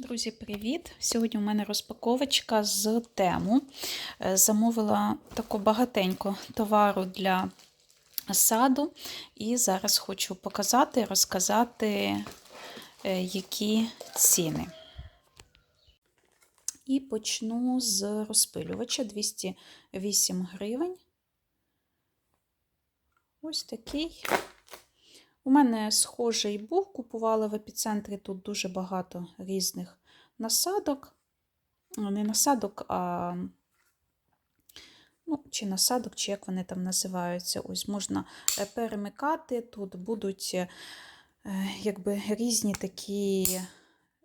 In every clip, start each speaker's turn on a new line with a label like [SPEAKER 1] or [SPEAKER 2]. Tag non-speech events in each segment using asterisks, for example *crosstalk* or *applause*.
[SPEAKER 1] Друзі, привіт! Сьогодні у мене розпаковочка з тему. Е, Замовила таку багатенько товару для саду, і зараз хочу показати, розказати, е, які ціни. І почну з розпилювача 208 гривень. Ось такий. У мене схожий був, купувала в епіцентрі тут дуже багато різних насадок. Ну, Не насадок, а ну, чи насадок, чи як вони там називаються. Ось можна е, перемикати. Тут будуть е, якби різні такі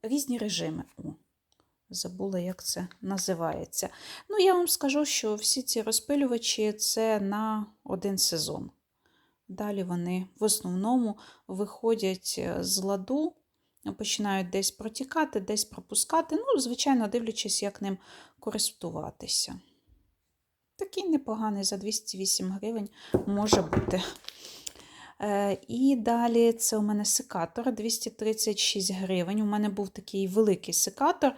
[SPEAKER 1] різні режими. Забула, як це називається. Ну, я вам скажу, що всі ці розпилювачі це на один сезон. Далі вони в основному виходять е, з ладу, починають десь протікати, десь пропускати. Ну, звичайно, дивлячись, як ним користуватися. Такий непоганий за 208 гривень може бути. Е, І далі це у мене секатор 236 гривень. У мене був такий великий секатор,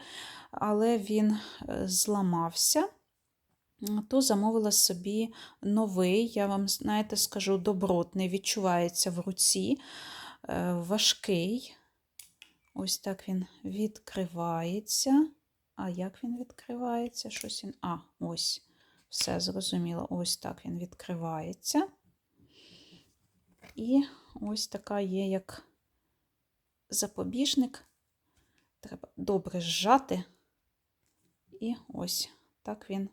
[SPEAKER 1] але він е, зламався то замовила собі новий, я вам, знаєте, скажу, добротний, відчувається в руці, е, важкий. Ось так він відкривається. А як він відкривається? Щось він. А, ось, все зрозуміло. Ось так він відкривається. І ось така є, як запобіжник. Треба добре зжати. І ось так він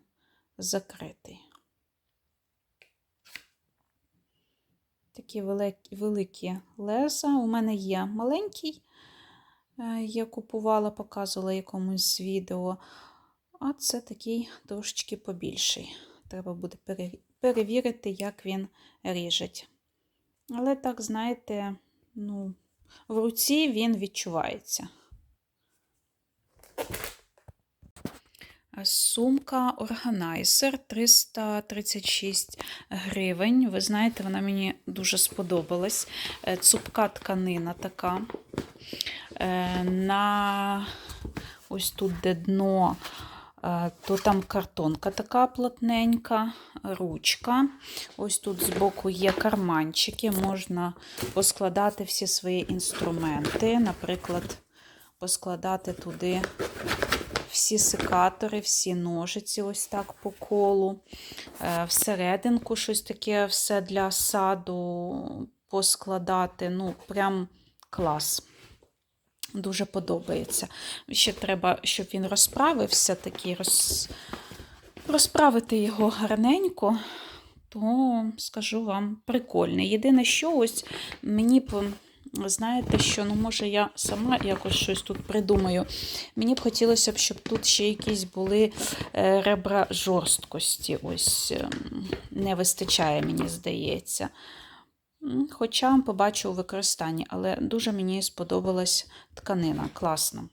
[SPEAKER 1] закритий. Такі великі, леза. У мене є маленький, е, я купувала, показувала якомусь відео, а це такий трошечки побільший. Треба буде перевірити, як він ріжить. Але так, знаєте, ну, в руці він відчувається. Сумка органайзер 336 гривень. Ви знаєте, вона мені дуже сподобалась. Е, цупка тканина така. Е, на ось тут де дно, е, то там картонка така плотненька, ручка. Ось тут збоку є карманчики, можна поскладати всі свої інструменти. Наприклад, поскладати туди всі секатори, всі ножиці, ось так по колу. Е, всерединку щось таке все для саду поскладати. Ну, прям клас. Дуже подобається. Ще треба, щоб він розправився, такий роз... розправити його гарненько, то скажу вам прикольний. Єдине, що ось мені б знаєте, що ну, може я сама якось щось тут придумаю. Мені б хотілося б, щоб тут ще якісь були е, ребра жорсткості. Ось ем, не вистачає, мені здається. Хоча побачу у використанні, але дуже мені сподобалась тканина, класна.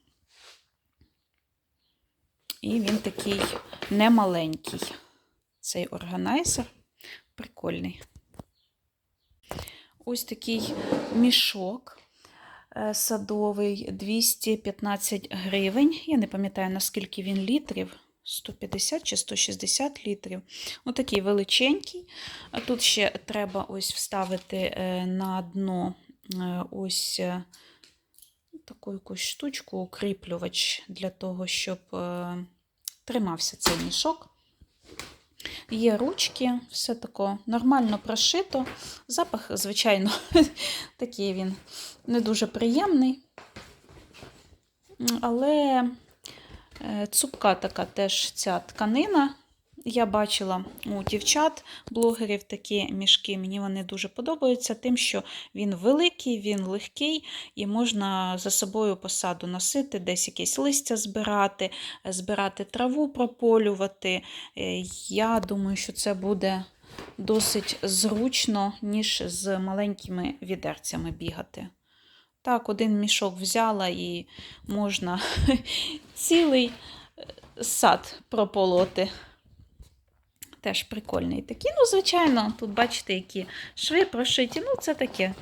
[SPEAKER 1] І він такий немаленький. Цей органайзер прикольний. Ось такий мішок е, садовий 215 гривень. Я не пам'ятаю, наскільки він літрів. 150 чи 160 літрів. Отакий величенький. А тут ще треба ось вставити е, на дно е, ось таку якусь штучку, укріплювач для того, щоб тримався цей мішок. Є ручки, все тако нормально прошито. Запах, звичайно, *laughs* такий він не дуже приємний. Але е, цупка така теж ця тканина. Я бачила у дівчат, блогерів такі мішки. Мені вони дуже подобаються, тим, що він великий, він легкий, і можна за собою посаду носити, десь якесь листя збирати, збирати траву, прополювати. Е, я думаю, що це буде досить зручно, ніж з маленькими відерцями бігати. Так, один мішок взяла і можна *laughs* цілий е, сад прополоти. Теж прикольний такий. Ну, звичайно, тут бачите, які шви прошиті. Ну, це таке.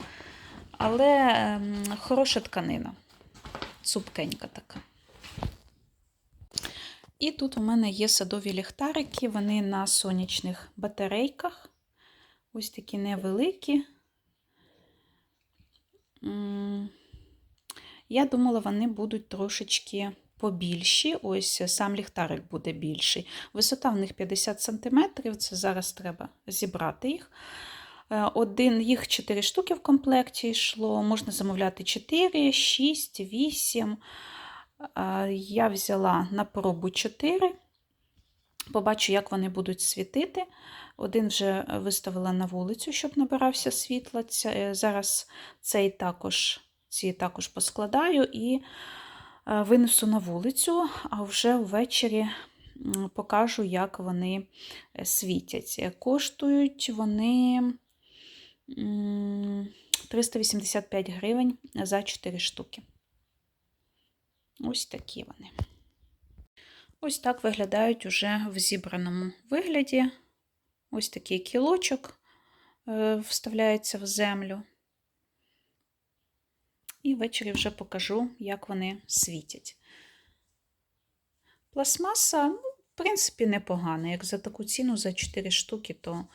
[SPEAKER 1] Але ем, хороша тканина. Цупкенька така. І тут у мене є садові ліхтарики, вони на сонячних батарейках. Ось такі невеликі. Я думала, вони будуть трошечки побільші. Ось сам ліхтарик буде більший. Висота в них 50 см, це зараз треба зібрати їх. Е, Один, їх 4 штуки в комплекті йшло. Можна замовляти 4, 6, 8. Е, Я взяла на пробу 4. Побачу, як вони будуть світити. Один вже виставила на вулицю, щоб набирався світла. Е, Зараз цей також, ці також поскладаю і винесу на вулицю, а вже ввечері покажу, як вони е, світять. Е, Коштують вони 385 гривень за 4 штуки. Ось такі вони. Ось так виглядають уже в зібраному вигляді. Ось такий кілочок е, вставляється в землю. І ввечері вже покажу, як вони світять. Пластмаса, ну, в принципі, непогана. Як за таку ціну за 4 штуки, то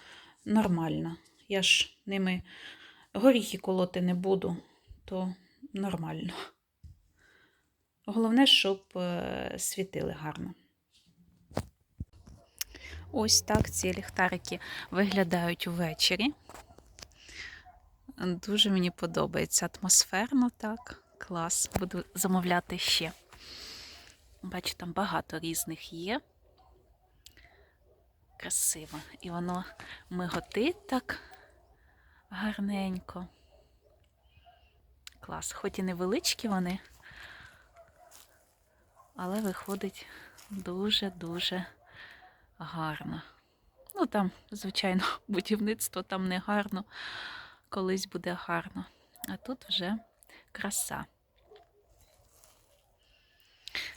[SPEAKER 1] нормально. Я ж ними горіхи колоти не буду, то нормально. Головне, щоб е, світили гарно. Ось так ці ліхтарики виглядають увечері. Дуже мені подобається атмосферно так. Клас. Буду замовляти ще. Бачу, там багато різних є. Красиво. І воно миготить так гарненько. Клас. Хоч і невеличкі вони, але виходить дуже-дуже гарно. Ну, там, звичайно, *laughs* будівництво там не гарно, колись буде гарно. А тут вже краса.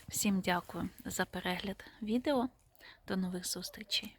[SPEAKER 1] Всім дякую за перегляд відео. До нових зустрічей!